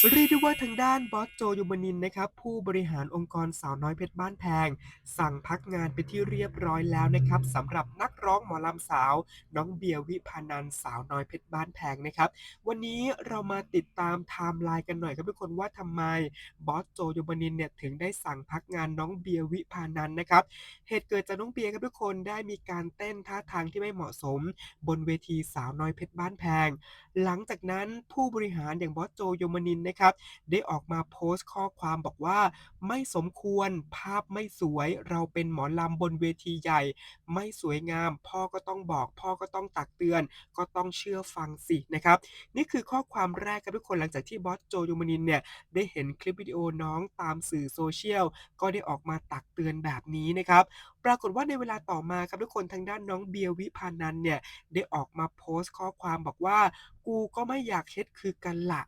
เรียกได้ว่าทางด้านบอสโจยมนินนะครับผู้บริหารองค์กรสาวน้อยเพชรบ้านแพง สั่งพักงานไปที่เรียบร้อยแล้วนะครับสำหรับนักร้องหมอลำสาว น้องเบียร์วิพานันสาวน้อยเพชรบ้านแพงนะครับ วันนี้เรามาติดตามไทม์ไลน์กันหน่อยครับทุกคนว่าทำไมบอสโจยมนินเนี่ยถึงได้สั่งพักงานน้องเบียร์วิพานันนะครับเหตุเกิดจากน้องเบียร์ครับทุกคนได้มีการเต้นท่าทางที่ไม่เหมาะสม บนเวทีสาวน้อยเพชรบ้านแพง หลังจากนั้นผู้บริหารอย่างบอสโจยมนินนะครับ ได้ออกมาโพสต์ข้อความบอกว่าไม่สมควรภาพไม่สวยเราเป็นหมอลำบนเวทีใหญ่ ไม่สวยงาม พ่อก็ต้องบอก พ่อก็ต้องตักเตือน ก็ต้องเชื่อฟังสินะครับ นี่คือข้อความแรกครับทุกคนหลังจากที่บอสโจยูมานินเนี่ยได้เห็นคลิปวิดีโอน้องตามสื่อโซเชียลก็ได้ออกมาตักเตือนแบบนี้นะครับปรากฏว่าในเวลาต่อมาครับทุกคนทางด้านน้องเบียร์วิพานันเนี่ยได้ออกมาโพสต์ข้อความบอกว่า กูก็ไม่อยากเฮ็ดคือกันละ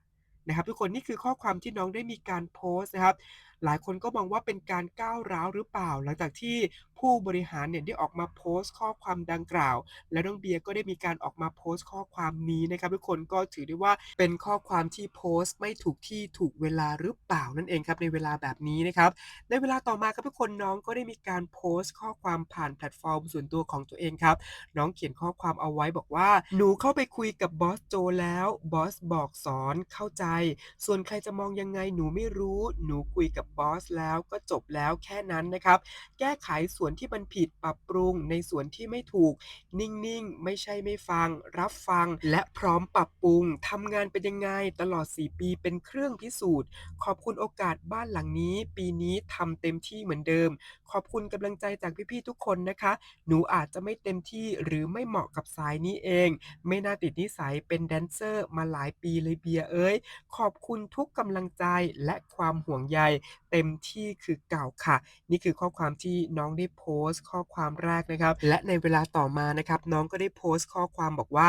นะครับทุกคนนี่คือข้อความที่น้องได้มีการโพสต์นะครับ หลายคนก็มองว่าเป็นการก้าวร้าวหรือเปล่า หลังจากที่ผู้บริหารเนี่ยได้ออกมาโพสต์ข้อความดังกล่าว และน้องเบียร์ก็ได้มีการออกมาโพสต์ข้อความนี้นะครับทุกคนก็ถือได้ว่าเป็นข้อความที่โพสต์ไม่ถูกที่ถูกเวลาหรือเปล่านั่นเองครับในเวลาแบบนี้นะครับในเวลาต่อมาครับทุกคนน้องก็ได้มีการโพสต์ข้อความผ่านแพลตฟอร์มส่วนตัวของตัวเองครับ น้องเขียนข้อความเอาไว้บอกว่าหนูเข้าไปคุยกับบอสโจแล้วบอสบอกสอนเข้าใจ ส่วนใครจะมองยังไงหนูไม่รู้หนูคุยกับบอสแล้วก็จบแล้วแค่นั้นนะครับ แก้ไขส่วนที่มันผิดปรับปรุงในส่วนที่ไม่ถูก นิ่งๆ ไม่ใช่ไม่ฟัง รับฟังและพร้อมปรับปรุงทำงานเป็นยังไงตลอด 4 ปีเป็นเครื่องพิสูจน์ ขอบคุณโอกาสบ้านหลังนี้ ปีนี้ทำเต็มที่เหมือนเดิม ขอบคุณกำลังใจจากพี่ๆทุกคนนะคะ หนูอาจจะไม่เต็มที่หรือไม่เหมาะกับสายนี้เอง ไม่น่าติดนิสัยเป็นแดนเซอร์มาหลายปีเลยเบียเอ้ยขอบคุณทุกกำลังใจและความห่วงใยเต็มที่คือเก่าค่ะ นี่คือข้อความที่น้องได้โพสต์ข้อความแรกนะครับ และในเวลาต่อมานะครับ น้องก็ได้โพสต์ข้อความบอกว่า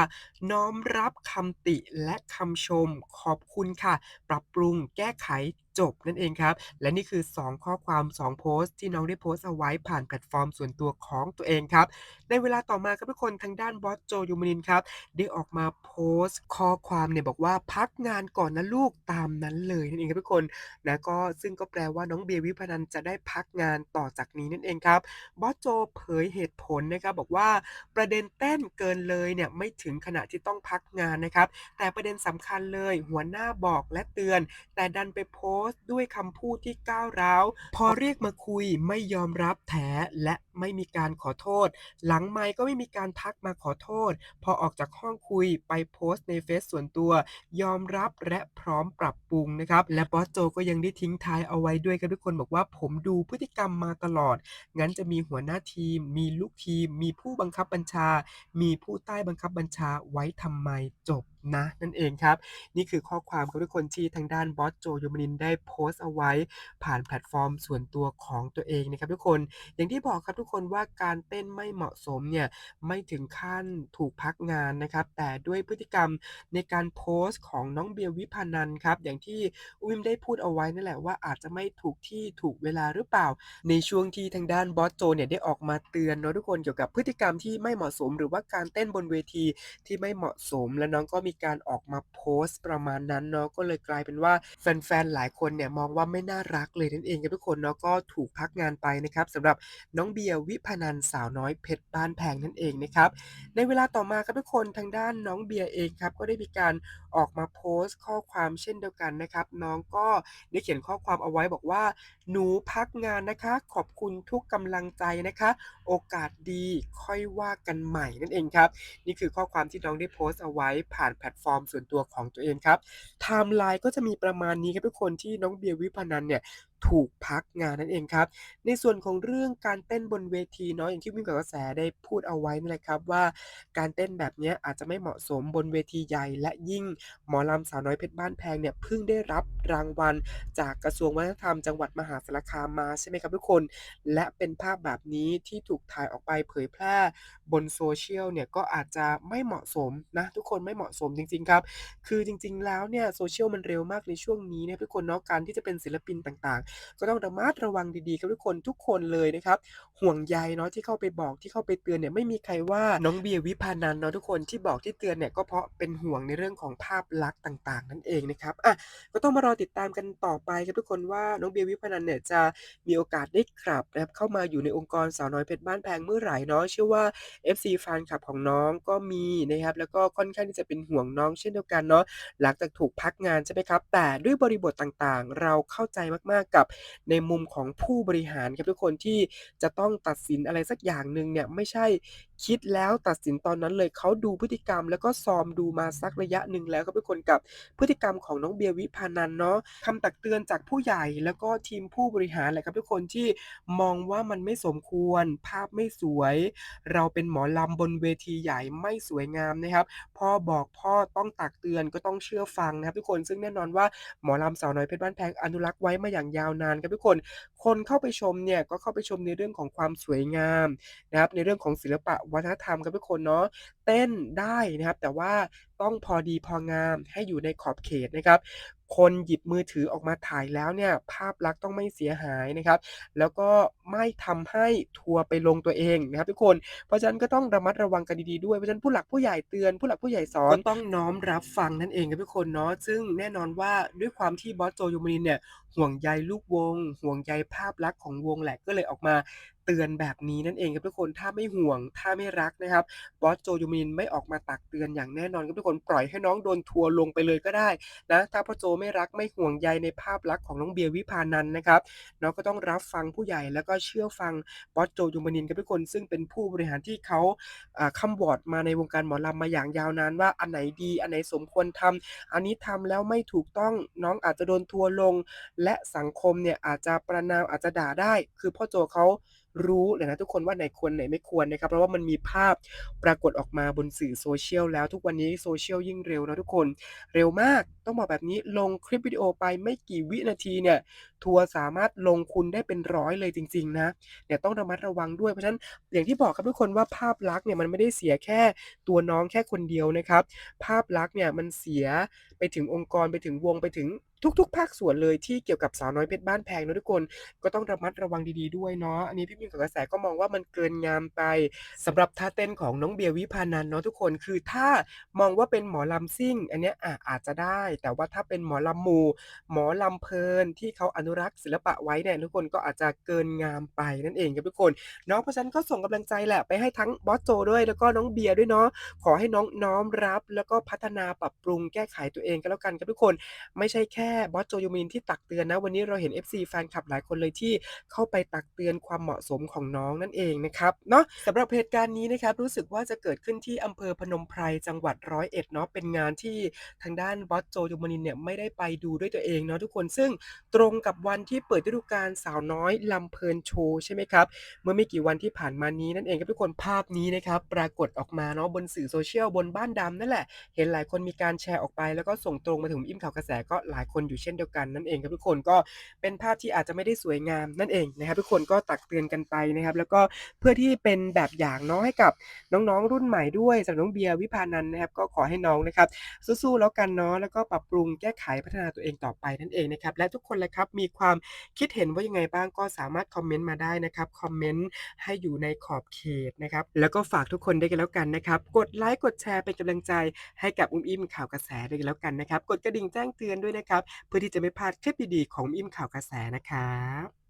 น้อมรับคำติและคำชม ขอบคุณค่ะ ปรับปรุงแก้ไข จบนั่นเองครับ และนี่คือ 2 ข้อความ 2 โพสต์ที่น้องได้โพสต์เอาไว้ผ่านแพลตฟอร์มส่วนตัวของตัวเองครับ ในเวลาต่อมาครับทุกคนทางด้านบอสโจยูมินินครับได้ออกมาโพสต์ข้อความเนี่ยบอกว่าพักงานก่อนนะลูกตามนั้นเลยนั่นเองครับทุกคนนะก็ซึ่งก็แปลว่าน้องเบียร์วิพนันจะได้พักงานต่อจากนี้นั่นเองครับบอสโจเผยเหตุผลนะครับบอกว่าประเด็นเต้นเกินเลยเนี่ยไม่ถึงขณะที่ต้องพักงานนะครับแต่ประเด็นสำคัญเลยหัวหน้าบอกและเตือน แต่ดันไปโพสต์ด้วยคำพูดที่ก้าวร้าว พอเรียกมาคุยไม่ยอมรับแถและไม่มีการขอโทษ หลังไมค์ก็ไม่มีการทักมาขอโทษ พอออกจากห้องคุยไปโพสต์ในเฟซส่วนตัว ยอมรับและพร้อมปรับปรุงนะครับและบอสโจก็ยังได้ทิ้งท้ายเอาไว้ด้วยครับทุกคนบอกว่าผมดูพฤติกรรมมาตลอด งั้นจะมีหัวหน้าทีม มีลูกทีม มีผู้บังคับบัญชา มีผู้ใต้บังคับบัญชาไว้ทำไมจบนะนั่นเองครับ นี่คือข้อความครับทุกคนที่ทางด้านบอสโจยมนินได้โพสต์เอาไว้ ผ่านแพลตฟอร์มส่วนตัวของตัวเองนะครับทุกคนอย่างที่บอกครับทุกคนว่าการเต้นไม่เหมาะสมเนี่ยไม่ถึงขั้นถูกพักงานนะครับ แต่ด้วยพฤติกรรมในการโพสต์ของน้องเบียร์วิพานันครับอย่างที่อุ้มได้พูดเอาไว้นั่นแหละว่าอาจจะไม่ถูกที่ถูกเวลาหรือเปล่า ในช่วงที่ทางด้านบอสโจเนี่ยได้ออกมาเตือนเนาะทุกคนเกี่ยวกับพฤติกรรมที่ไม่เหมาะสม หรือว่าการเต้นบนเวทีที่ไม่เหมาะสม และน้องก็มีีการออกมาโพสต์ประมาณนั้นเนาะก็เลยกลายเป็นว่าแฟนๆหลายคนเนี่ยมองว่าไม่น่ารักเลยนั่นเองครับทุกคนเนาะก็ถูกพักงานไปนะครับสำหรับน้องเบียร์วิพานันสาวน้อยเพชรบ้านแพงนั่นเองนะครับในเวลาต่อมาครับทุกคนทางด้านน้องเบียร์เองครับก็ได้มีการออกมาโพสต์ข้อความเช่นเดียวกันนะครับ น้องก็ได้เขียนข้อความเอาไว้บอกว่า หนูพักงานนะคะ ขอบคุณทุกกำลังใจนะคะ โอกาสดีค่อยว่ากันใหม่นั่นเองครับ นี่คือข้อความที่น้องได้โพสต์เอาไว้ผ่านแพลตฟอร์มส่วนตัวของตัวเองครับไทม์ไลน์ก็จะมีประมาณนี้ครับทุกคนที่น้องเบียร์วิพนันเนี่ย ถูกพักงานนั่นเองครับ ในส่วนของเรื่องการเต้นบนเวทีเนาะอย่างที่วิ่งกับกระแสได้พูดเอาไว้นั่นแหละครับว่าการเต้นแบบเนี้ยอาจจะไม่เหมาะสมบนเวทีใหญ่ และยิ่งหมอลำสาวน้อยเพชรบ้านแพงเนี่ยเพิ่งได้รับรางวัล จากกระทรวงวัฒนธรรมจังหวัดมหาสารคามมาใช่ไหมครับทุกคน และเป็นภาพแบบนี้ที่ถูกถ่ายออกไปเผยแพร่บนโซเชียลเนี่ยก็อาจจะไม่เหมาะสมนะทุกคนไม่เหมาะสมจริง ๆ ครับ คือจริง ๆ แล้วเนี่ยโซเชียลมันเร็วมากในช่วงนี้เนี่ยทุกคนเนาะการที่จะเป็นศิลปินต่างก็ต้องระมัดระวังดีๆครับทุกคนทุกคนเลยนะครับ ห่วงใยเนาะที่เข้าไปบอกที่เข้าไปเตือนเนี่ยไม่มีใครว่าน้องเบียร์วิพานันเนาะทุกคนที่บอกที่เตือนเนี่ยก็เพราะเป็นห่วงในเรื่องของภาพลักษณ์ต่าง ๆ นั่นเองนะครับอะก็ต้องมารอติดตามกันต่อไปครับทุกคนว่าน้องเบียร์วิพานันเนี่ยจะมีโอกาสได้กลับนะครับเข้ามาอยู่ในองค์กรสาวน้อยเพชรบ้านแพงเมื่อไหร่เนาะเชื่อว่า FC แฟนคลับของน้องก็มีนะครับแล้วก็ค่อนข้างที่จะเป็นห่วงน้องเช่นเดียวกันเนาะหลังจากถูกพักงานใช่ไหมครับ แต่ด้วยบริบทต่างๆ เราเข้าใจมากๆกับในมุมของผู้บริหารครับทุกคนที่จะต้องตัดสินอะไรสักอย่างหนึ่งเนี่ยไม่ใช่ คิดแล้วตัดสินตอนนั้นเลยเขาดูพฤติกรรม แล้วก็ซอมดูมาสักระยะหนึ่งแล้วครับทุกคนกับพฤติกรรมของน้องเบียร์วิพานันเนาะคำตักเตือนจากผู้ใหญ่แล้วก็ทีมผู้บริหารแหละครับทุกคนที่มองว่ามันไม่สมควร ภาพไม่สวย เราเป็นหมอลำบนเวทีใหญ่ไม่สวยงามนะครับ พ่อบอกพ่อต้องตักเตือนก็ต้องเชื่อฟังนะครับทุกคนซึ่งแน่นอนว่าหมอลำสาวน้อยเพชรบ้านแพงอนุรักษ์ไว้มาอย่างยาวนานครับทุกคน คนเข้าไปชมเนี่ยก็เข้าไปชมในเรื่องของความสวยงามนะครับในเรื่องของศิลปะวัฒนธรรมครับทุกคนเนาะเต้นได้นะครับ แต่ว่าต้องพอดีพองามให้อยู่ในขอบเขตนะครับ คนหยิบมือถือออกมาถ่ายแล้วเนี่ยภาพลักษณ์ต้องไม่เสียหายนะครับ แล้วก็ไม่ทำให้ทัวร์ไปลงตัวเองนะครับทุกคนเพราะฉะนั้นก็ต้องระมัดระวังกันดีๆด้วยเพราะฉะนั้นผู้หลักผู้ใหญ่เตือน ผู้หลักผู้ใหญ่สอนก็ต้องน้อมรับฟังนั่นเองครับทุกคนเนาะซึ่งแน่นอนว่าด้วยความที่บอสโจยูมานินเนี่ยห่วงใยลูกวง ห่วงใยภาพลักษณ์ของวงแหละก็เลยออกมาเตือนแบบนี้นั่นเองครับทุกคนถ้าไม่ห่วง ถ้าไม่รักนะครับบอสโจยูมินไม่ออกมาตักเตือนอย่างแน่นอนครับทุกคนปล่อยให้น้องโดนทัวลงไปเลยก็ได้นะถ้าพ่อโจไม่รักไม่ห่วงใยในภาพลักษณ์ของน้องเบียร์วิพานันท์นะครับเนาะก็ต้องรับฟังผู้ใหญ่แล้วก็เชื่อฟังบอสโจยูมินครับทุกคนซึ่งเป็นผู้บริหารที่เขาอ่าคำวอร์ดมาในวงการหมอลำมาอย่างยาวนานว่าอันไหนดีอันไหนสมควรทำอันนี้ทำแล้วไม่ถูกต้องน้องอาจจะโดนทัวลง และสังคมเนี่ยอาจจะประณามอาจจะด่าได้ คือพ่อโจเขา รู้เลยนะทุกคนว่าไหนควรไหนไม่ควรนะครับ เพราะว่ามันมีภาพปรากฏออกมาบนสื่อโซเชียลแล้วทุกวันนี้โซเชียลยิ่งเร็วนะทุกคนเร็วมากต้องบอกแบบนี้ลงคลิปวิดีโอไปไม่กี่วินาทีเนี่ยทัวร์สามารถลงคุณได้เป็นร้อยเลยจริง ๆ นะเนี่ยต้องระมัดระวังด้วยเพราะฉะนั้นอย่างที่บอกครับทุกคนว่าภาพลักษณ์เนี่ยมันไม่ได้เสียแค่ตัวน้องแค่คนเดียวนะครับ ภาพลักษณ์เนี่ยมันเสียไปถึงองค์กรไปถึงวงไปถึง ทุกๆ ภาคส่วนเลยที่เกี่ยวกับสาวน้อยเพชรบ้านแพงนะทุกคน ก็ต้องระมัดระวังดีๆด้วยเนาะอันนี้พี่มิวกับกระแสก็มองว่ามันเกินงามไปสำหรับท่าเต้นของน้องเบียร์วิพานันเนาะทุกคนคือถ้ามองว่าเป็นหมอลำซิ่ง อันเนี้ยอะอาจจะได้ แต่ว่าถ้าเป็นหมอลำมูหมอลำเพลินที่เขาอนุรักษ์ศิลปะไว้เนี่ยทุกคนก็อาจจะเกินงามไปนั่นเองครับทุกคนเนาะเพราะฉะนั้นก็ส่งกำลังใจแหละไปให้ทั้งบอสโจด้วยแล้วก็น้องเบียร์ด้วยเนาะขอให้น้องน้อมรับ แล้วก็พัฒนาปรับปรุงแก้ไขตัวเองก็แล้วกันครับทุกคน ไม่ใช่แค่บอสโจยูมินที่ตักเตือนนะ วันนี้เราเห็น FC แฟนคลับหลายคนเลยที่เข้าไปตักเตือนความเหมาะสมของน้องนั่นเองนะครับเนาะสำหรับเหตุการณ์นี้นะครับรู้สึกว่าจะเกิดขึ้นที่อำเภอพนมไพรจังหวัดร้อยเอ็ดเนาะเป็นงานที่ทางด้านบอสโจยูมินเนี่ยไม่ได้ไปดูด้วยตัวเองเนาะทุกคนซึ่งตรงกับวันที่เปิดฤดูกาลสาวน้อยลำเพลินโชว์ใช่ไหมครับเมื่อไม่กี่วันที่ผ่านมานี้นั่นเองครับทุกคนภาพนี้นะครับปรากฏออกมาเนาะบนสื่อโซเชียลบนบ้านดำนั่นแหละ เห็นหลายคนมีการแชร์ออกไป แล้วก็ส่งตรงมาถึงอิ่มข่าวกระแสก็หลายคนอยู่เช่นเดียวกันนั่นเองครับทุกคนก็เป็นภาพที่อาจจะไม่ได้สวยงามนั่นเองนะครับทุกคนก็ตักเตือนกันไปนะครับ แล้วก็เพื่อที่เป็นแบบอย่างเนาะให้กับน้องๆ รุ่นใหม่ด้วยสำหรับน้องเบียร์วิพานันนะครับ ก็ขอให้น้องนะครับ สู้ๆแล้วกันเนาะแล้วก็ปรับปรุงแก้ไขพัฒนาตัวเองต่อไปนั่นเองนะครับ และทุกคนเลยครับมีความคิดเห็นว่ายังไงบ้างก็สามารถคอมเมนต์มาได้นะครับคอมเมนต์ให้อยู่ในขอบเขตนะครับ แล้วก็ฝากทุกคนได้กันแล้วกันนะครับ กดไลค์กดแชร์เป็นกำลังใจให้กับอุ้มอิ่มข่าวกระแสด้วยกันแล้วกันนะครับ กดกระดิ่งแจ้งเตือนด้วยนะครับเพื่อที่จะไม่พลาดคลิปดีๆของอิ่มข่าวกระแสนะครับ